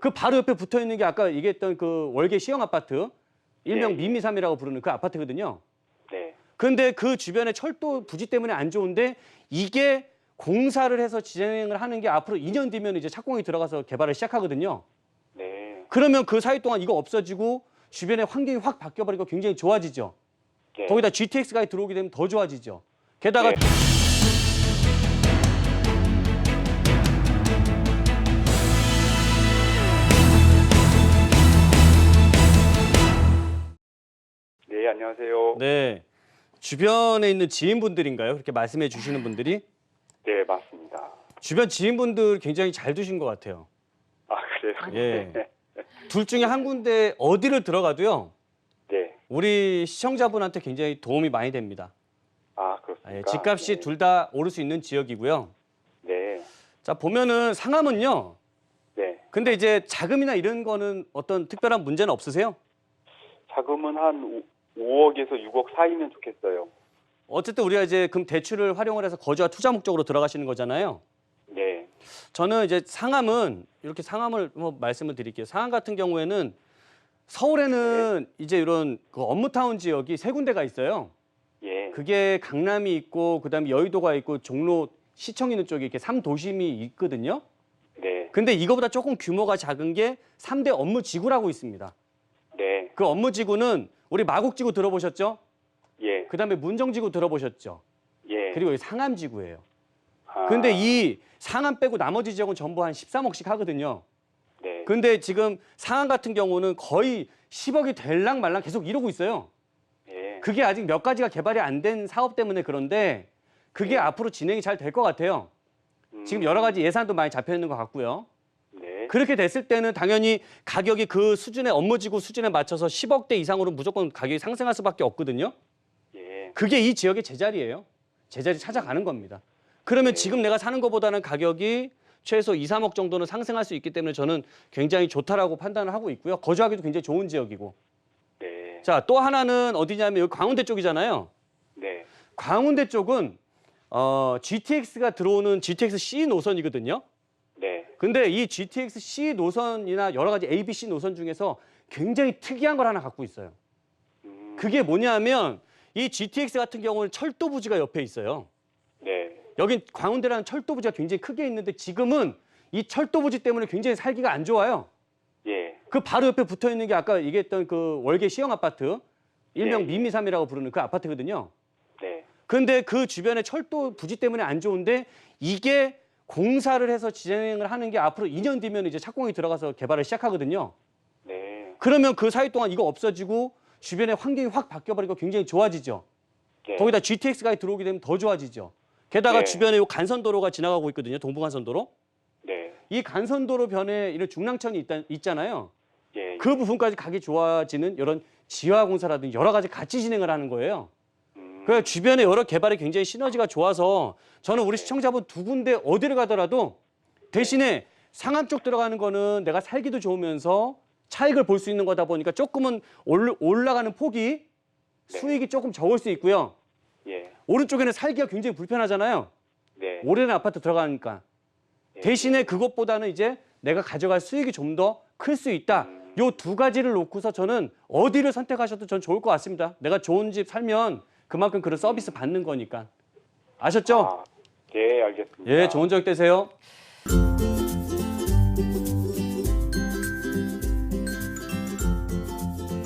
그 바로 옆에 붙어 있는 게 아까 얘기했던 그 월계 시형 아파트 일명 예, 예. 미미삼이라고 부르는 그 아파트거든요. 네. 근데 그 주변에 철도 부지 때문에 안 좋은데 이게 공사를 해서 진행을 하는 게 앞으로 2년 뒤면 이제 착공이 들어가서 개발을 시작하거든요. 네. 그러면 그 사이 동안 이거 없어지고 주변의 환경이 확 바뀌어버리고 굉장히 좋아지죠. 네. 거기다 GTX가 들어오게 되면 더 좋아지죠. 게다가 네. 안녕하세요. 네, 네 주변에 있는 지인분들인가요? 그렇게 말씀해 주시는 분들이 네, 맞습니다. 주변 지인분들 굉장히 잘 두신 것 같아요. 아, 그래요? 예. 둘 중에 한 군데 어디를 들어가도요. 네. 우리 시청자분한테 굉장히 도움이 많이 됩니다. 아, 아, 그렇습니까? 예, 집값이 네. 둘 다 오를 수 있는 지역이고요. 네. 자 보면은 상암은요. 네. 근데 이제 자금이나 이런 거는 어떤 특별한 문제는 없으세요? 자금은 한 5, 억에서 6억 사이면 좋겠어요. 어쨌든 우리가 이제 금 대출을 활용을 해서 거주와 투자 목적으로 들어가시는 거잖아요. 네. 저는 이제 상암은 이렇게 상암을 뭐 말씀을 드릴게요. 상암 같은 경우에는 서울에는 이제 이런 그 업무타운 지역이 세 군데가 있어요. 예. 그게 강남이 있고 그다음에 여의도가 있고 종로 시청 있는 쪽에 이렇게 삼도심이 있거든요. 네. 근데 이거보다 조금 규모가 작은 게 삼대 업무 지구라고 있습니다. 네. 그 업무 지구는 우리 마곡 지구 들어보셨죠? 예. 그다음에 문정 지구 들어보셨죠? 예. 그리고 여기 상암 지구예요. 아, 근데 이 상암 빼고 나머지 지역은 전부 한 13억씩 하거든요. 네. 근데 지금 상암 같은 경우는 거의 10억이 될랑 말랑 계속 이러고 있어요. 예. 그게 아직 몇 가지가 개발이 안 된 사업 때문에 그런데 그게 네. 앞으로 진행이 잘 될 것 같아요. 음, 지금 여러 가지 예산도 많이 잡혀 있는 것 같고요. 네. 그렇게 됐을 때는 당연히 가격이 그 수준의 업무지구 수준에 맞춰서 10억대 이상으로 무조건 가격이 상승할 수밖에 없거든요. 예. 그게 이 지역의 제자리예요. 제자리 찾아가는 겁니다. 그러면 네. 지금 내가 사는 것보다는 가격이 최소 2, 3억 정도는 상승할 수 있기 때문에 저는 굉장히 좋다라고 판단을 하고 있고요. 거주하기도 굉장히 좋은 지역이고. 네. 자, 또 하나는 어디냐면 여기 광운대 쪽이잖아요. 네. 광운대 쪽은 어, GTX가 들어오는 GTX C 노선이거든요. 네. 근데 이 GTX C 노선이나 여러 가지 A, B, C 노선 중에서 굉장히 특이한 걸 하나 갖고 있어요. 음, 그게 뭐냐면 이 GTX 같은 경우는 철도 부지가 옆에 있어요. 네. 여긴 광운대라는 철도 부지가 굉장히 크게 있는데 지금은 이 철도 부지 때문에 굉장히 살기가 안 좋아요. 예. 그 바로 옆에 붙어 있는 게 아까 얘기했던 그 월계 시형 아파트 일명 예, 예. 미미삼이라고 부르는 그 아파트거든요. 네. 근데 그 주변에 철도 부지 때문에 안 좋은데 이게 공사를 해서 진행을 하는 게 앞으로 2년 뒤면 이제 착공이 들어가서 개발을 시작하거든요. 네. 그러면 그 사이 동안 이거 없어지고 주변의 환경이 확 바뀌어버리고 굉장히 좋아지죠. 네. 거기다 GTX가 들어오게 되면 더 좋아지죠. 게다가 네. 주변에 요 간선도로가 지나가고 있거든요. 동부간선도로. 네. 이 간선도로 변에 이런 중랑천이 있다, 있잖아요. 예. 그 부분까지 가기 좋아지는 이런 지하 공사라든지 여러 가지 같이 진행을 하는 거예요. 음, 그 주변에 여러 개발이 굉장히 시너지가 좋아서 저는 우리 네. 시청자분 두 군데 어디를 가더라도 대신에 상암 쪽 들어가는 거는 내가 살기도 좋으면서 차익을 볼 수 있는 거다 보니까 조금은 올- 올라가는 폭이 네. 수익이 조금 적을 수 있고요. 예. 오른쪽에는 살기가 굉장히 불편하잖아요. 네. 오래된 아파트 들어가니까. 예. 대신에 그것보다는 이제 내가 가져갈 수익이 좀 더 클 수 있다. 음. 요두 가지를 놓고서 저는 어디를 선택하셔도 전 좋을 것 같습니다. 내가 좋은 집 살면 그만큼 그런 서비스 받는 거니까. 아셨죠? 아, 예, 알겠습니다. 예, 좋은 저녁 되세요.